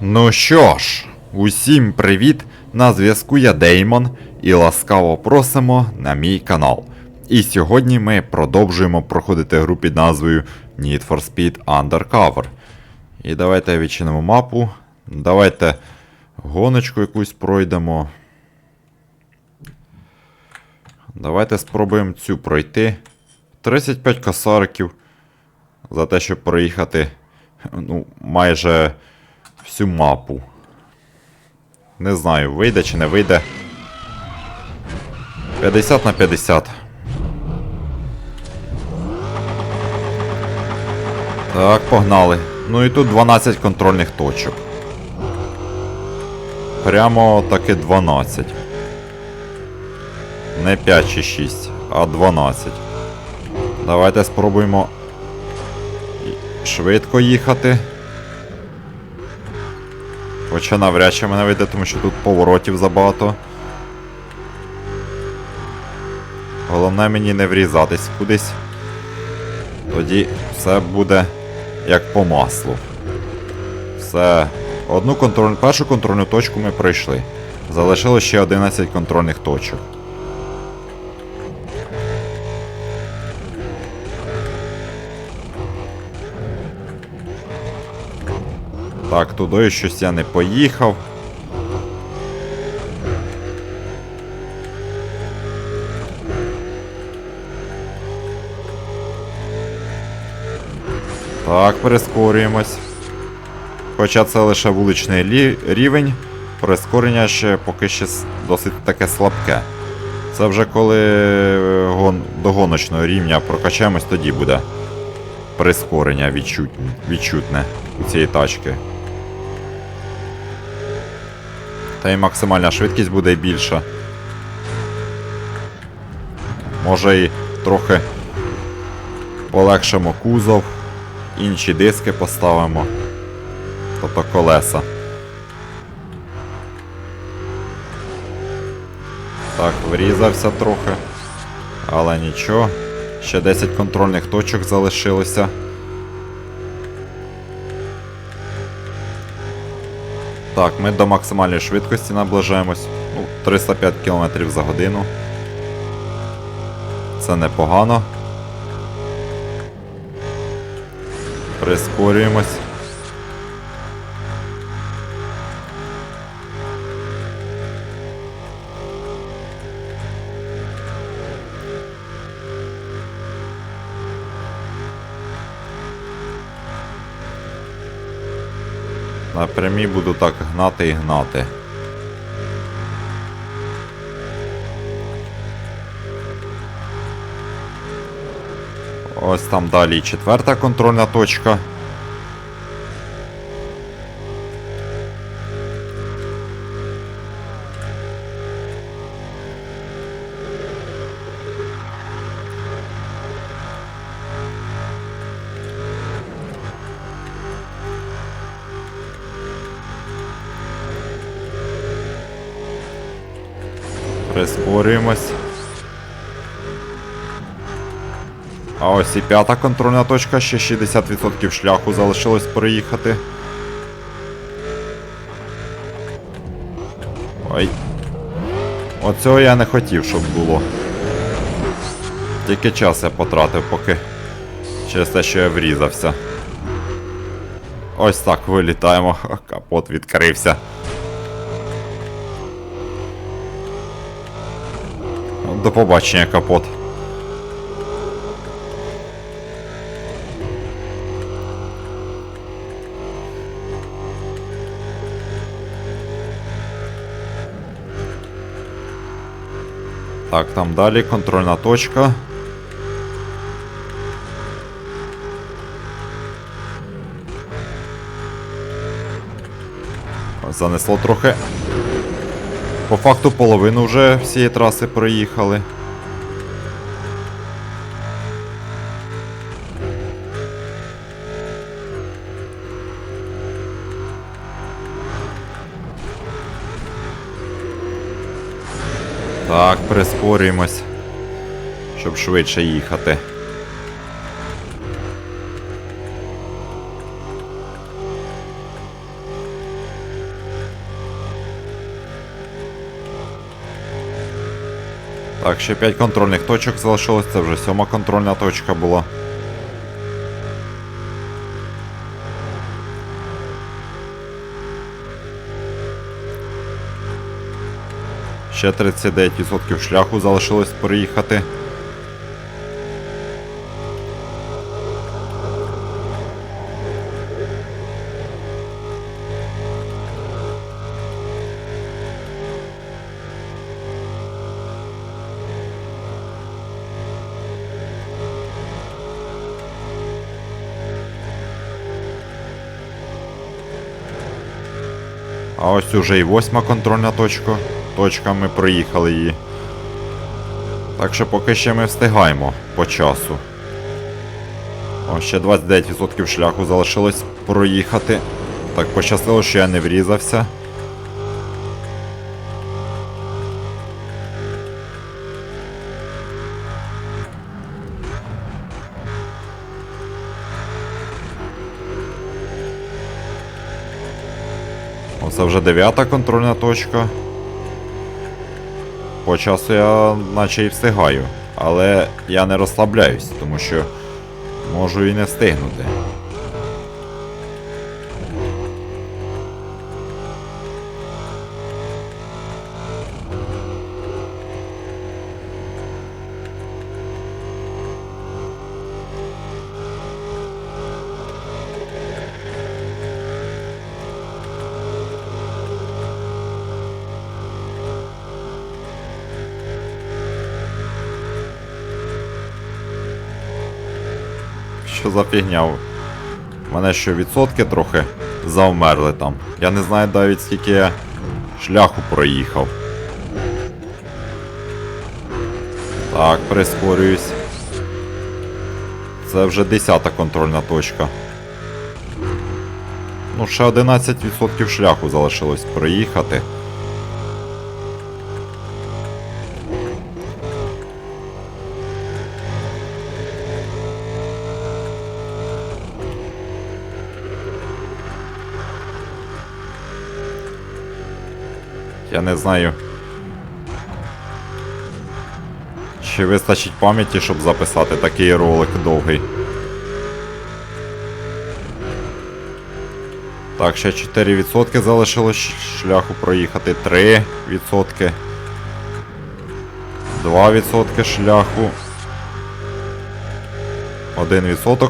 Ну що ж, усім привіт! На зв'язку я Деймон і ласкаво просимо на мій канал. І сьогодні ми продовжуємо проходити гру під назвою Need for Speed Undercover. І давайте відчинимо мапу. Давайте гоночку якусь пройдемо. Давайте спробуємо цю пройти. 35 косариків за те, щоб проїхати ну, майже всю мапу. Не знаю, вийде чи не вийде. 50 на 50. Так, погнали. Ну і тут 12 контрольних точок. Прямо таки 12. Не 5 чи 6, а 12. Давайте спробуємо швидко їхати. Хоча навряд чи мене вийде, тому що тут поворотів забагато. Головне мені не врізатись кудись. Тоді все буде як по маслу. Все. Одну контроль... першу контрольну точку ми пройшли. Залишилося ще 11 контрольних точок. Так, туди щось я не поїхав. Так, перескорюємось. Хоча це лише вуличний рівень, прискорення ще поки ще досить таке слабке. Це вже коли е, гон... до гоночного рівня прокачаємось, тоді буде прискорення відчут... відчутне у цієї тачки. Та й максимальна швидкість буде більша. Може і трохи полегшимо кузов, інші диски поставимо. Тобто колеса. Так, врізався трохи. Але нічого. Ще 10 контрольних точок залишилося. Так, ми до максимальної швидкості наближаємось. Ну, 305 км за годину. Це непогано. Прискорюємось. На прямі буду так гнати і гнати. Ось там далі четверта контрольна точка. Прискорюємось. А ось і п'ята контрольна точка, ще 60% шляху залишилось проїхати. Ой. Оцього я не хотів, щоб було. Тільки час я потратив, поки через те, що я врізався. Ось так вилітаємо. Капот відкрився. До побачення, капот. Так, там далі контрольна точка. Занесло трохи. По факту половину вже всієї траси проїхали. Так, прискорюємось, щоб швидше їхати. Так, ще 5 контрольних точок залишилось, це вже сьома контрольна точка була. Ще 39% шляху залишилось проїхати. А ось уже і восьма контрольна точка. Точка ми проїхали її. Так що поки ще ми встигаємо по часу. О, ще 29% шляху залишилось проїхати. Так пощастило, що я не врізався. Оце вже дев'ята контрольна точка. По часу я наче і встигаю, але я не розслабляюсь, тому що можу і не встигнути. Що за фігня? У мене що відсотки трохи завмерли там. Я не знаю навіть скільки я шляху проїхав. Так, прискорююсь. Це вже 10 контрольна точка. Ну, ще 11% шляху залишилось проїхати. Я не знаю. Чи вистачить пам'яті, щоб записати такий ролик довгий. Так, ще 4% залишилось шляху проїхати. 3%. 2% шляху. 1%.